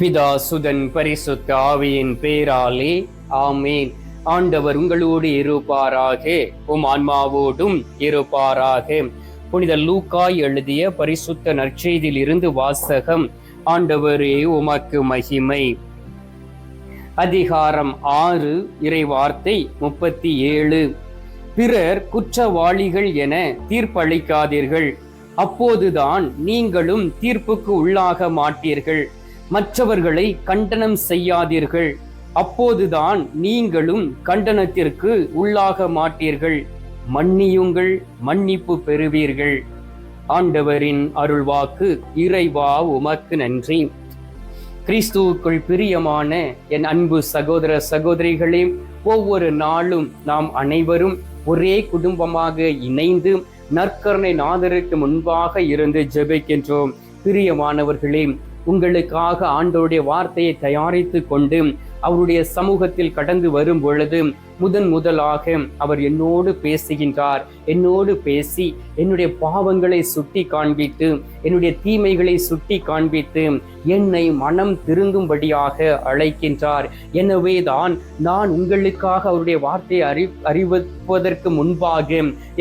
பிதா சுதன் பரிசுத்த ஆவியின் பேராலே ஆமேன். ஆண்டவர் உங்களோடு இருப்பாராக உம் ஆன்மாவோடும் இருப்பாராக. புனித லூக்காய் எழுதிய பரிசுத்த நற்செய்தியில் இருந்து வாசகம் ஆண்டவரே உமக்கு மகிமை. அதிகாரம் ஆறு இறை வார்த்தை முப்பத்தி ஏழு. பிறர் குற்றவாளிகள் என தீர்ப்பளிக்காதீர்கள். அப்போதுதான் நீங்களும் தீர்ப்புக்கு உள்ளாக மாட்டீர்கள். மற்றவர்களை கண்டனம் செய்யாதீர்கள். அப்போதுதான் நீங்களும் கண்டனத்திற்கு உள்ளாக மாட்டீர்கள். மன்னியுங்கள் மன்னிப்பு பெறுவீர்கள். ஆண்டவரின் அருள்வாக்கு இறைவா உமக்கு நன்றி. கிறிஸ்துவுக்குள் பிரியமான என் அன்பு சகோதர சகோதரிகளே ஒவ்வொரு நாளும் நாம் அனைவரும் ஒரே குடும்பமாக இணைந்து நற்கருணை நாதருக்கு முன்பாக இருந்து ஜெபிக்கின்றோம். பிரியமானவர்களே உங்களுக்காக ஆண்டோருடைய வார்த்தையை தயாரித்து கொண்டு அவருடைய சமூகத்தில் கடந்து வரும் பொழுது முதன் முதலாக அவர் என்னோடு பேசுகின்றார். என்னோடு பேசி என்னுடைய பாவங்களை சுட்டி காண்பித்து என்னுடைய தீமைகளை சுட்டி காண்பித்து என்னை மனம் திருந்தும்படியாக அழைக்கின்றார். எனவே தான் நான் உங்களுக்காக அவருடைய வார்த்தையை அறி அறிவிப்பதற்கு முன்பாக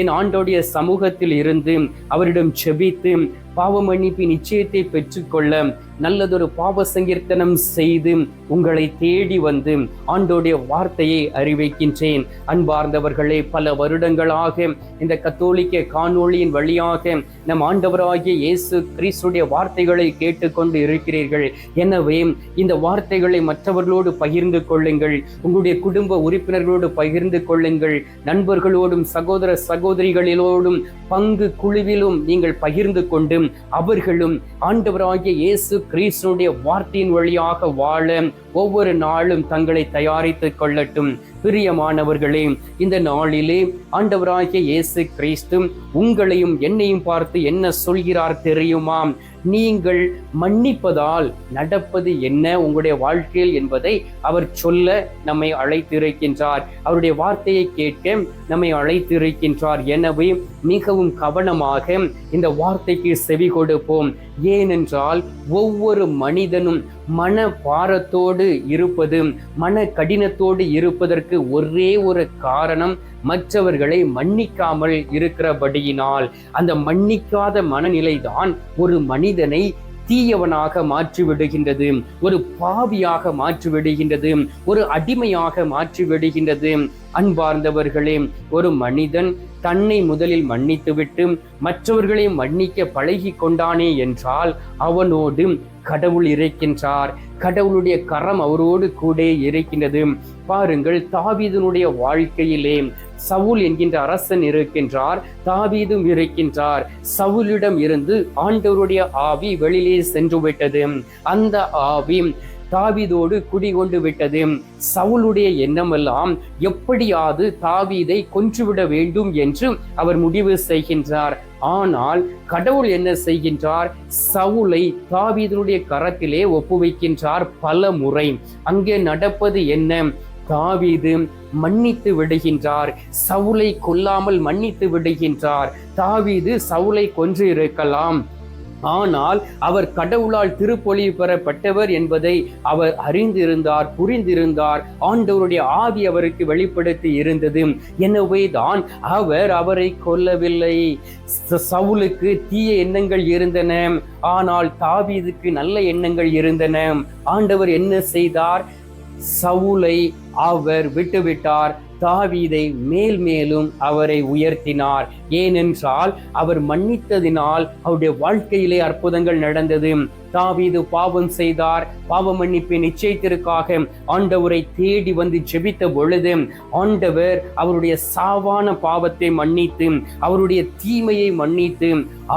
என் ஆண்டோடைய சமூகத்தில் இருந்து அவரிடம் செபித்து பாவ மன்னிப்பு நிச்சயத்தை பெற்றுக்கொள்ள நல்லதொரு பாவ சங்கீர்த்தனம் செய்து உங்களை தேடி வந்து ஆண்டோடைய வார்த்தையை அறிவிக்கின்றேன். அன்பார்ந்தவர்களே பல வருடங்களாக இந்த கத்தோலிக்க காணொளியின் வழியாக நம் ஆண்டவராகிய இயேசு கிறிஸ்துடைய வார்த்தைகளை கேட்டுக்கொண்டு இருக்கிறீர்கள். எனவே இந்த வார்த்தைகளை மற்றவர்களோடு பகிர்ந்து கொள்ளுங்கள். உங்களுடைய குடும்ப உறுப்பினர்களோடு பகிர்ந்து கொள்ளுங்கள். நண்பர்களோடும் சகோதர சகோதரிகளிலோடும் பங்கு குழுவிலும் நீங்கள் பகிர்ந்து கொண்டு அவர்களும் ஆண்டவராகிய இயேசு கிறிஸ்துடைய வார்த்தையின் வழியாக வாழ ஒவ்வொரு நாளும் தங்களை தயாரித்துக் கொள்ளட்டும். பிரியமானவர்களே இந்த நாளிலே ஆண்டவராகிய இயேசு கிறிஸ்து உங்களையும் என்னையும் பார்த்து என்ன சொல்கிறார் தெரியுமா? நீங்கள் மன்னிப்பதால் நடப்பது என்ன உங்களுடைய வாழ்க்கையில் என்பதை அவர் சொல்ல நம்மை அழைத்திருக்கின்றார். அவருடைய வார்த்தையை கேட்க நம்மை அழைத்திருக்கின்றார். எனவே மிகவும் கவனமாக இந்த வார்த்தைக்கு செவி கொடுப்போம். ஏனென்றால் ஒவ்வொரு மனிதனும் மன பாரத்தோடு இருப்பது மன கடினத்தோடு இருப்பதற்கு ஒரே ஒரு காரணம் மற்றவர்களை மன்னிக்காமல் இருக்கிறபடியினால். அந்த மன்னிக்காத மனநிலைதான் ஒரு மனிதனை தீயவனாக மாற்றி விடுகின்றது ஒரு பாவியாக மாற்றி விடுகின்றது ஒரு அடிமையாக மாற்றி விடுகின்றது அன்பார்ந்தவர்களே ஒரு மனிதன் தன்னை முதலில் மன்னித்துவிட்டு மற்றவர்களை மன்னிக்க பழகி கொண்டானே என்றால் அவனோடு கடவுள் இருக்கின்றார். கடவுளுடைய கரம் அவரோடு கூட இருக்கின்றது. பாருங்கள் தாவீதனுடைய வாழ்க்கையிலே சவுல் என்கின்ற அரசன் இருக்கின்றார் தாவீதும் இருக்கின்றார். சவுலிடம் இருந்து ஆண்டவருடைய ஆவி வெளியிலே சென்று விட்டது. அந்த ஆவி தாவீதோடு குடிகொண்டு விட்டது. சவுளுடைய எண்ணமெல்லாம் எப்படியாவது தாவீதை கொன்றுவிட வேண்டும் என்று அவர் முடிவு செய்கின்றார். ஆனால் கடவுள் என்ன செய்கின்றார்? சவுலை தாவீதனுடைய கரத்திலே ஒப்புவிக்கின்றார் பல முறை. அங்கே நடப்பது என்ன? தாவீது மன்னித்து விடுகின்றார். சவுலை கொல்லாமல் மன்னித்து விடுகின்றார். தாவீது சவுலை கொன்று இருக்கலாம். ஆனால் அவர் கடவுளால் திருப்பொழி பெறப்பட்டவர் என்பதை அவர் அறிந்திருந்தார் புரிந்திருந்தார். ஆண்டவருடைய ஆவி அவருக்கு வெளிப்படுத்தி இருந்தது. எனவே தான் அவர் அவரை கொல்லவில்லை. சவுலுக்கு தீய எண்ணங்கள் இருந்தன. ஆனால் தாவீதுக்கு நல்ல எண்ணங்கள் இருந்தன. ஆண்டவர் என்ன செய்தார்? சவுலை அவர் விட்டுவிட்டார். தாவீதை மேல் மேலும் அவரை உயர்த்தினார். ஏனென்றால் அவர் மன்னித்ததினால் அவருடைய வாழ்க்கையிலே அற்புதங்கள் நடந்தது. தாவீது பாவம் செய்தார். பாவ மன்னிப்பு நிச்சயத்திற்காக ஆண்டவரை தேடி வந்து ஜெபித்த பொழுது ஆண்டவர் அவருடைய சாவான பாவத்தை மன்னித்து அவருடைய தீமையை மன்னித்து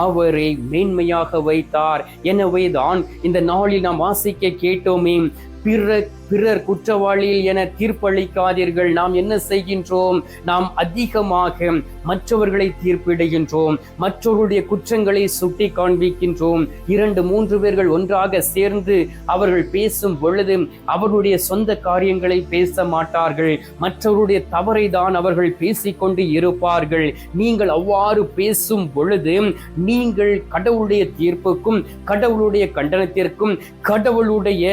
அவரை மேன்மையாக வைத்தார். எனவே தான் இந்த நாளில் நாம் வாசிக்க கேட்டோமே பிற பிறர் குற்றவாளியில் என தீர்ப்பளிக்காதீர்கள். நாம் என்ன செய்கின்றோம்? நாம் அதிகமாக மற்றவர்களை தீர்ப்பிடுகின்றோம். மற்றவர்களுடைய குற்றங்களை சுட்டி காண்பிக்கின்றோம். இரண்டு மூன்று பேர்கள் ஒன்றாக சேர்ந்து அவர்கள் பேசும் பொழுது அவர்களுடைய சொந்த காரியங்களை பேச மாட்டார்கள். மற்றவருடைய தவறை தான் அவர்கள் பேசிக்கொண்டு இருப்பார்கள். நீங்கள் அவ்வாறு பேசும் பொழுது நீங்கள் கடவுளுடைய தீர்ப்புக்கும் கடவுளுடைய கண்டனத்திற்கும் கடவுளுடைய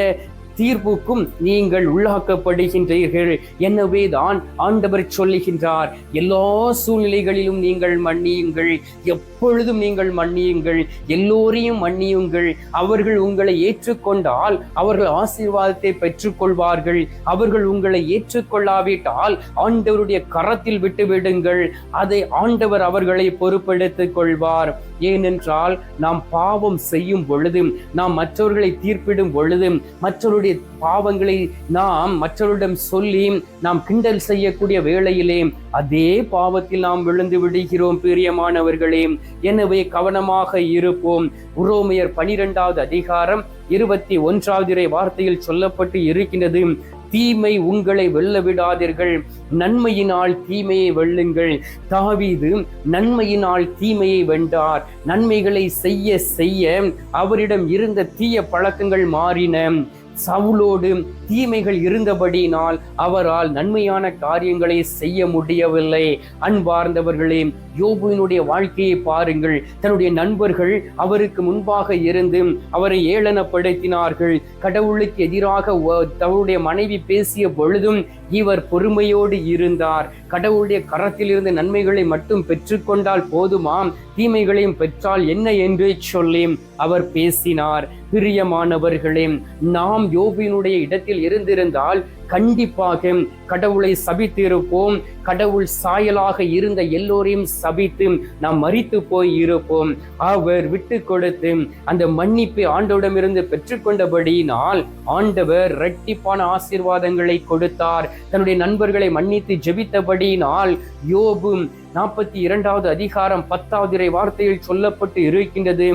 தீர்ப்புக்கும் நீங்கள் உள்ளாக்கப்படுகின்றீர்கள். எனவே தான் ஆண்டவர் சொல்லுகின்றார் எல்லா சூழ்நிலைகளிலும் நீங்கள் மன்னியுங்கள் எப்பொழுதும் நீங்கள் மன்னியுங்கள் எல்லோரையும் மன்னியுங்கள். அவர்கள் உங்களை ஏற்றுக்கொண்டால் அவர்கள் ஆசீர்வாதத்தை பெற்றுக்கொள்வார்கள். அவர்கள் உங்களை ஏற்றுக்கொள்ளாவிட்டால் ஆண்டவருடைய கரத்தில் விட்டுவிடுங்கள். அதை ஆண்டவர் அவர்களை பொறுப்பெடுத்துக் கொள்வார். ஏனென்றால் நாம் பாவம் செய்யும் பொழுதும் நாம் மற்றவர்களை தீர்ப்பிடும் பொழுதும் மற்றவருடைய பாவங்களை நாம் மற்றவரிடம் சொல்லி நாம் கிண்டல் செய்யக்கூடிய வேளையிலே அதே பாவத்தில் நாம் விழுந்து விடுகிறோம் பிரியமானவர்களே. எனவே கவனமாக இருப்போம். உரோமையர் பனிரெண்டாவது அதிகாரம் இருபத்தி ஒன்றாவது வார்த்தையில் சொல்லப்பட்டு இருக்கின்றது தீமை உங்களை வெல்ல விடாதீர்கள் நன்மையினால் தீமையை வெல்லுங்கள். தாவீது நன்மையினால் தீமையை வென்றார். நன்மைகளை செய்ய செய்ய அவரிடம் இருந்த தீய பழக்கங்கள் மாறின. சவுலோடு தீமைகள் இருந்தபடியினால் அவரால் நன்மையான காரியங்களை செய்ய முடியவில்லை. அன்பார்ந்தவர்களே யோபுவினுடைய வாழ்க்கையை பாருங்கள். தன்னுடைய நண்பர்கள் அவருக்கு முன்பாக இருந்து அவரை ஏளனப்படுத்தினார்கள். கடவுளுக்கு எதிராக தன்னுடைய மனைவி பேசிய பொழுதும் இவர் பொறுமையோடு இருந்தார். கடவுளுடைய கரத்திலிருந்து நன்மைகளை மட்டும் பெற்றுக்கொண்டால் போதுமாம். தீமைகளையும் பெற்றால் என்ன என்று சொல்லி அவர் பேசினார். பிரியமானவர்களே நாம் யோபினுடைய இடத்தில் இருந்திருந்தால் கண்டிப்பாக கடவுளை சபித்திருப்போம். கடவுள் சாயலாக இருந்த எல்லோரையும் சபித்து நாம் மறித்து போய் இருப்போம். அவர் விட்டு கொடுத்து அந்த மன்னிப்பை ஆண்டவிடமிருந்து பெற்றுக்கொண்டபடியினால் ஆண்டவர் இரட்டிப்பான ஆசீர்வாதங்களை கொடுத்தார். தன்னுடைய நண்பர்களை மன்னித்து ஜெபித்தபடியினால் யோபும் நாற்பத்தி இரண்டாவது அதிகாரம் பத்தாவது இறை வார்த்தையில் சொல்லப்பட்டு இருக்கின்றது.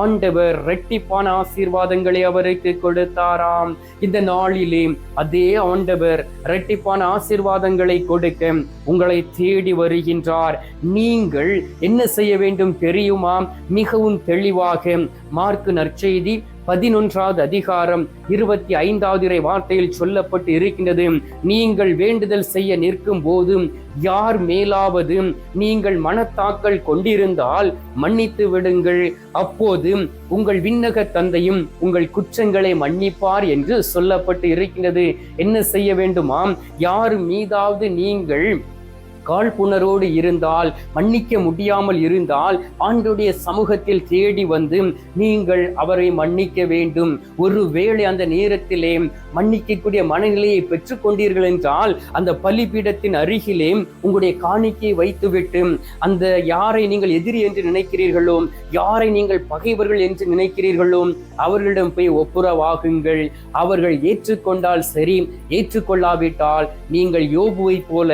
ஆண்டவர் ரெட்டிப்பான ஆசீர்வாதங்களை அவருக்கு கொடுத்தாராம். இந்த நாளிலே அதே ஆண்டவர் ரெட்டிப்பான ஆசீர்வாதங்களை கொடுக்க உங்களை தேடி வருகின்றார். நீங்கள் என்ன செய்ய வேண்டும் தெரியுமா? மிகவும் தெளிவாக மார்க்கு நற்செய்தி பதினொன்றாவது அதிகாரம் இருபத்தி ஐந்தாவது இறை வார்த்தையில் சொல்லப்பட்டு இருக்கின்றது. நீங்கள் வேண்டுதல் செய்ய நிற்கும் போது யார் மேலாவது நீங்கள் மனத்தாக்கல் கொண்டிருந்தால் மன்னித்து விடுங்கள். அப்போது உங்கள் விண்ணக தந்தையும் உங்கள் குற்றங்களை மன்னிப்பார் என்று சொல்லப்பட்டு இருக்கின்றது. என்ன செய்ய வேண்டுமாம்? யார் மீதாவது நீங்கள் காழ்ப்புணரோடு இருந்தால் மன்னிக்க முடியாமல் இருந்தால் ஆண்டுடைய சமூகத்தில் தேடி வந்து நீங்கள் அவரை மன்னிக்க வேண்டும். ஒருவேளை அந்த நேரத்திலே மன்னிக்கக்கூடிய மனநிலையை பெற்றுக்கொண்டீர்கள் என்றால் அந்த பலிபீடத்தின் அருகிலே உங்களுடைய காணிக்கையை வைத்துவிட்டு அந்த யாரை நீங்கள் எதிரி என்று நினைக்கிறீர்களோ யாரை நீங்கள் பகைவர்கள் என்று நினைக்கிறீர்களோ அவர்களிடம் போய் ஒப்புரவாகுங்கள். அவர்கள் ஏற்றுக்கொண்டால் சரி ஏற்றுக்கொள்ளாவிட்டால் நீங்கள் யோபுவை போல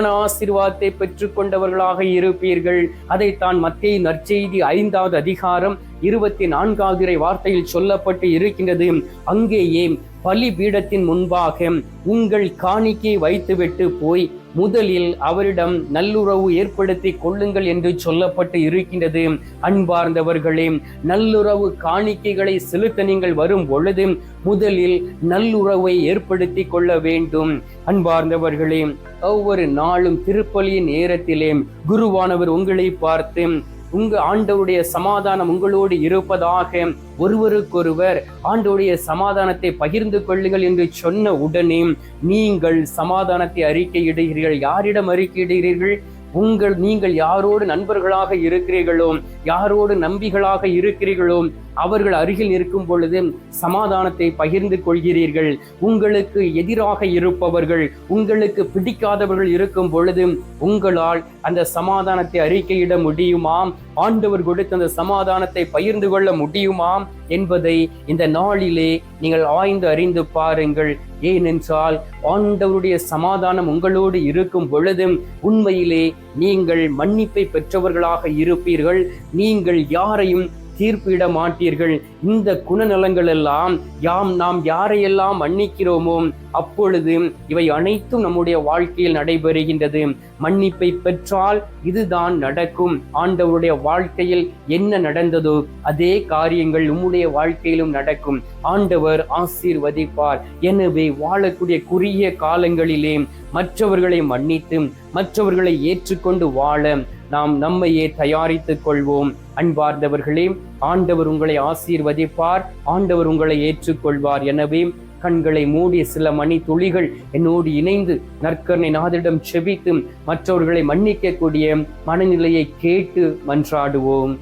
இரட்டிப்பான ஆசீர்வாதத்தை பெற்றுக்கொண்டவர்களாக இருப்பீர்கள். அதைத்தான் மத்திய நற்செய்தி ஐந்தாவது அதிகாரம் இருபத்தி நான்காவது வார்த்தையில் சொல்லப்பட்டு இருக்கின்றது. அங்கேயே பலிபீடத்தின் முன்பாக உங்கள் காணிக்கை வைத்துவிட்டு போய் முதலில் அவரிடம் நல்லுறவு ஏற்படுத்தி கொள்ளுங்கள் என்று சொல்லப்பட்டு இருக்கின்றது. அன்பார்ந்தவர்களே நல்லுறவு காணிக்கைகளை செலுத்த நீங்கள் வரும் பொழுது முதலில் நல்லுறவை ஏற்படுத்தி கொள்ள வேண்டும். அன்பார்ந்தவர்களே ஒவ்வொரு நாளும் திருப்பலியின் நேரத்திலே குருவானவர் உங்களை பார்த்து உங்க ஆண்டவருடைய சமாதானம் உங்களோடு இருப்பதாக ஒருவருக்கொருவர் ஆண்டவுடைய சமாதானத்தை பகிர்ந்து கொள்ளுங்கள் என்று சொன்ன உடனே நீங்கள் சமாதானத்தை அறிக்கையிடுகிறீர்கள். யாரிடம் அறிக்கையிடுகிறீர்கள்? உங்கள் நீங்கள் யாரோடு நண்பர்களாக இருக்கிறீர்களோ யாரோடு நம்பிகளாக இருக்கிறீர்களோ அவர்கள் அருகில் இருக்கும் பொழுது சமாதானத்தை பகிர்ந்து கொள்கிறீர்கள். உங்களுக்கு எதிராக இருப்பவர்கள் உங்களுக்கு பிடிக்காதவர்கள் இருக்கும் பொழுது உங்களால் அந்த சமாதானத்தை அறிக்கையிட முடியுமா? ஆண்டவர் கொடுத்த அந்த சமாதானத்தை பகிர்ந்து கொள்ள முடியுமாம் என்பதை இந்த நாளிலே நீங்கள் ஆய்ந்து அறிந்து பாருங்கள். ஏனென்றால் ஆண்டவருடைய சமாதானம் உங்களோடு இருக்கும் பொழுதும் உண்மையிலே நீங்கள் மன்னிப்பை பெற்றவர்களாக இருப்பீர்கள். நீங்கள் யாரையும் தீர்ப்பிட மாட்டீர்கள் இந்த குணநலங்கள் எல்லாம் யாம் நாம் யாரையெல்லாம் மன்னிக்கிறோமோ அப்பொழுது இவை அனைத்தும் நம்முடைய வாழ்க்கையில் நடைபெறுகின்றது. மன்னிப்பை பெற்றால் இதுதான் நடக்கும். ஆண்டவருடைய வாழ்க்கையில் என்ன நடந்ததோ அதே காரியங்கள் உம்முடைய வாழ்க்கையிலும் நடக்கும். ஆண்டவர் ஆசீர்வதிப்பார். எனவே வாழக்கூடிய குறுகிய காலங்களிலே மற்றவர்களை மன்னித்து மற்றவர்களை ஏற்றுக்கொண்டு வாழ நாம் நம்மையே தயாரித்துக் கொள்வோம். அன்பார்ந்தவர்களே ஆண்டவர் உங்களை ஆசீர்வதிப்பார் ஆண்டவர் உங்களை ஏற்றுக்கொள்வார். எனவே கண்களை மூடிய சில மணி துளிகள் என்னோடு இணைந்து நற்கரணை நாதிடம் செபித்து மற்றவர்களை மன்னிக்கக்கூடிய மனநிலையை கேட்டு மன்றாடுவோம்.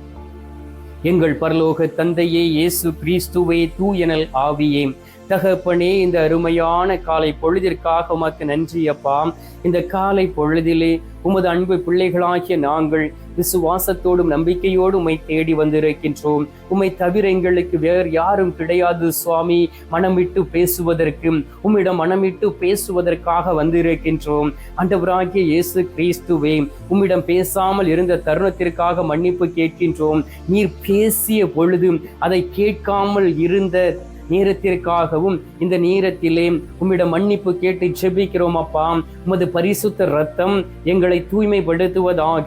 எங்கள் பரலோக தந்தையே இயேசு கிறிஸ்துவே தூயனல் ஆவியே. தகப்பனே இந்த அருமையான காலை பொழுதிற்காக உமக்கு நன்றி அப்பா. இந்த காலை பொழுதிலே உமது அன்பு பிள்ளைகளாகிய நாங்கள் விசுவாசத்தோடும் நம்பிக்கையோடு உம்மை தேடி வந்திருக்கின்றோம். உம்மை தவிர எங்களுக்கு வேறு யாரும் கிடையாது சுவாமி. மனமிட்டு பேசுவதற்கு உம்மிடம் மனமிட்டு பேசுவதற்காக வந்திருக்கின்றோம். அண்டவராகிய இயேசு கிறிஸ்துவே உம்மிடம் பேசாமல் இருந்த தருணத்திற்காக மன்னிப்பு கேட்கின்றோம். நீர் பேசிய பொழுதும் அதை கேட்காமல் இருந்த நேரத்திற்காகவும் இந்த நேரத்திலே உம்மிடம் மன்னிப்பு கேட்டு செபிக்கிறோம் அப்பா. உமது பரிசுத்த ரத்தம் எங்களை தூய்மைப்படுத்துவதாக.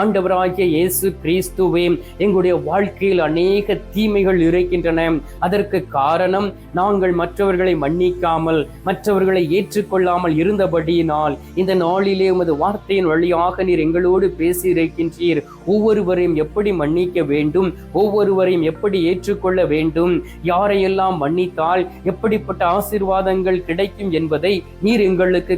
ஆண்டவராகிய இயேசு கிறிஸ்துவே எங்களுடைய வாழ்க்கையில் அநேக தீமைகள் இருக்கின்றன. அதற்கு காரணம் நாங்கள் மற்றவர்களை மன்னிக்காமல் மற்றவர்களை ஏற்றுக்கொள்ளாமல் இருந்தபடியினால் இந்த நாளிலே உமது வார்த்தையின் வழியாக நீர் எங்களோடு பேசி இருக்கின்றீர் ஒவ்வொருவரையும் எப்படி மன்னிக்க வேண்டும்? ஒவ்வொருவரையும் எப்படி ஏற்றுக்கொள்ள வேண்டும்? யாரையெல்லாம் மன்னித்தால் எப்படிப்பட்ட ஆசீர்வாதங்கள் கிடைக்கும் என்பதை நீர் எங்களுக்கு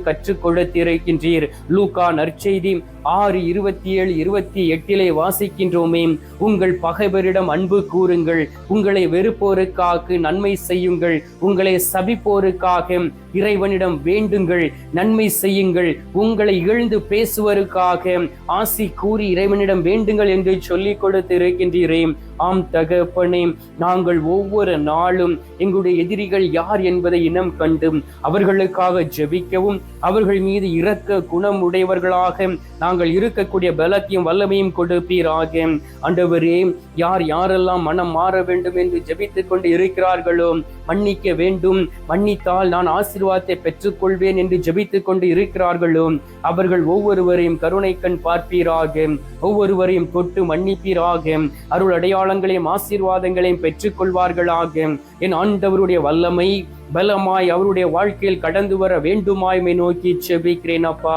நிறைவேற்றி இருக்கின்றீர் லூகா நற்செய்தி. ஆறு இருபத்தி ஏழு இருபத்தி எட்டிலே வாசிக்கின்றோமே. உங்கள் பகைவரிடம் அன்பு கூறுங்கள். உங்களை வெறுப்போருக்காக நன்மை செய்யுங்கள். உங்களை சபிப்போருக்காக இறைவனிடம் வேண்டுங்கள். நன்மை செய்யுங்கள். உங்களை இகழ்ந்து பேசுவருக்காக ஆசி கூறி இறைவனிடம் வேண்டுங்கள் என்று சொல்லிக் கொடுத்து இருக்கின்றீரேன் ஆம் தகப்பனே நாங்கள் ஒவ்வொரு நாளும் எங்களுடைய எதிரிகள் யார் என்பதை இனம் கண்டும் அவர்களுக்காக ஜெபிக்கவும் அவர்கள் மீது இரக்க குணம் உடையவர்களாக நாங்கள் இருக்கக்கூடிய பலத்தையும் வல்லமையும் கொடுப்பீராக ஆண்டவரே யார் யாரெல்லாம் மனம் மாற வேண்டும் என்று ஜெபித்துக் கொண்டு இருக்கிறார்களோ மன்னிக்க வேண்டும். மன்னித்தால் நான் ஆசீர்வாதத்தை பெற்றுக்கொள்வேன் என்று ஜெபித்துக் கொண்டு இருக்கிறார்களோ அவர்கள் ஒவ்வொருவரையும் கருணை கண் பார்ப்பீராக. ஒவ்வொருவரையும் தொட்டு மன்னிப்பீராக. அருள் அடையாளங்களையும் ஆசீர்வாதங்களையும் பெற்றுக்கொள்வார்களாக. என் ஆண்டவருடைய வல்லமை பலமாய் அவருடைய வாழ்க்கையில் கடந்து வர வேண்டுமாய்மை நோக்கி செபிக்கிறேன் அப்பா.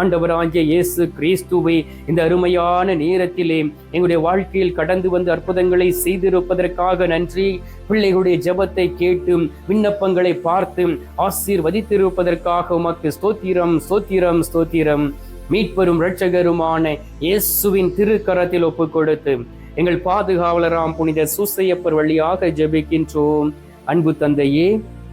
ஆண்டவராகிய இயேசு கிறிஸ்துவை இந்த அருமையான நேரத்திலே எங்களுடைய வாழ்க்கையில் கடந்து வந்து அற்புதங்களை செய்திருப்பதற்காக நன்றி. பிள்ளைகளுடைய ஜெபத்தை கேட்டும் விண்ணப்பங்களை பார்த்து ஆசீர்வதித்திருப்பதற்காக உமக்கு ஸ்தோத்திரம் ஸ்தோத்திரம் ஸ்தோத்திரம். மீட்பெரும் இரட்சகருமான இயேசுவின் திருக்கரத்தில் ஒப்பு கொடுத்து எங்கள் பாதுகாவலராம் புனித சூசையப்பர் வழியாக ஜெபிக்கின்றோம். அன்பு தந்தையே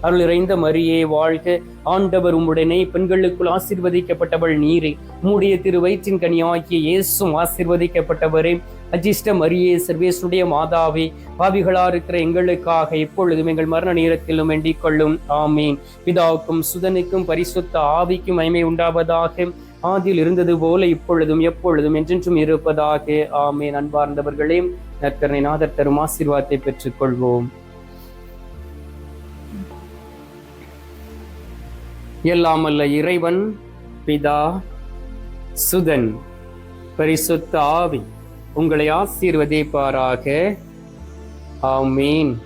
அருள் இறைந்த மரியே வாழ்க. ஆண்டவர் உம்முடனே பெண்களுக்குள் ஆசிர்வதிக்கப்பட்டவள் நீரே. உம்முடைய திரு வயிற்றின் கனியாகிய இயேசும் ஆசீர்வதிக்கப்பட்டவரே. அஜிஷ்ட மரியே சர்வேசுடைய மாதாவே பாவிகளா இருக்கிற எங்களுக்காக எப்பொழுதும் எங்கள் மரண நேரத்திலும் வேண்டிக் கொள்ளும். ஆமீன். பிதாவுக்கும் சுதனுக்கும் பரிசுத்த ஆவிக்கும் மகிமை உண்டாவதாக. ஆதியில் இருந்தது போல இப்பொழுதும் எப்பொழுதும் என்றென்றும் இருப்பதாக. ஆமேன். அன்பார்ந்தவர்களே நற்கரணை நாதர் தரும் ஆசீர்வாதத்தை பெற்றுக்கொள்வோம். எல்லாமல்ல இறைவன் பிதா சுதன். பரிசுத்த ஆவி உங்களை ஆசீர்வதிப்பாராக. ஆமீன்.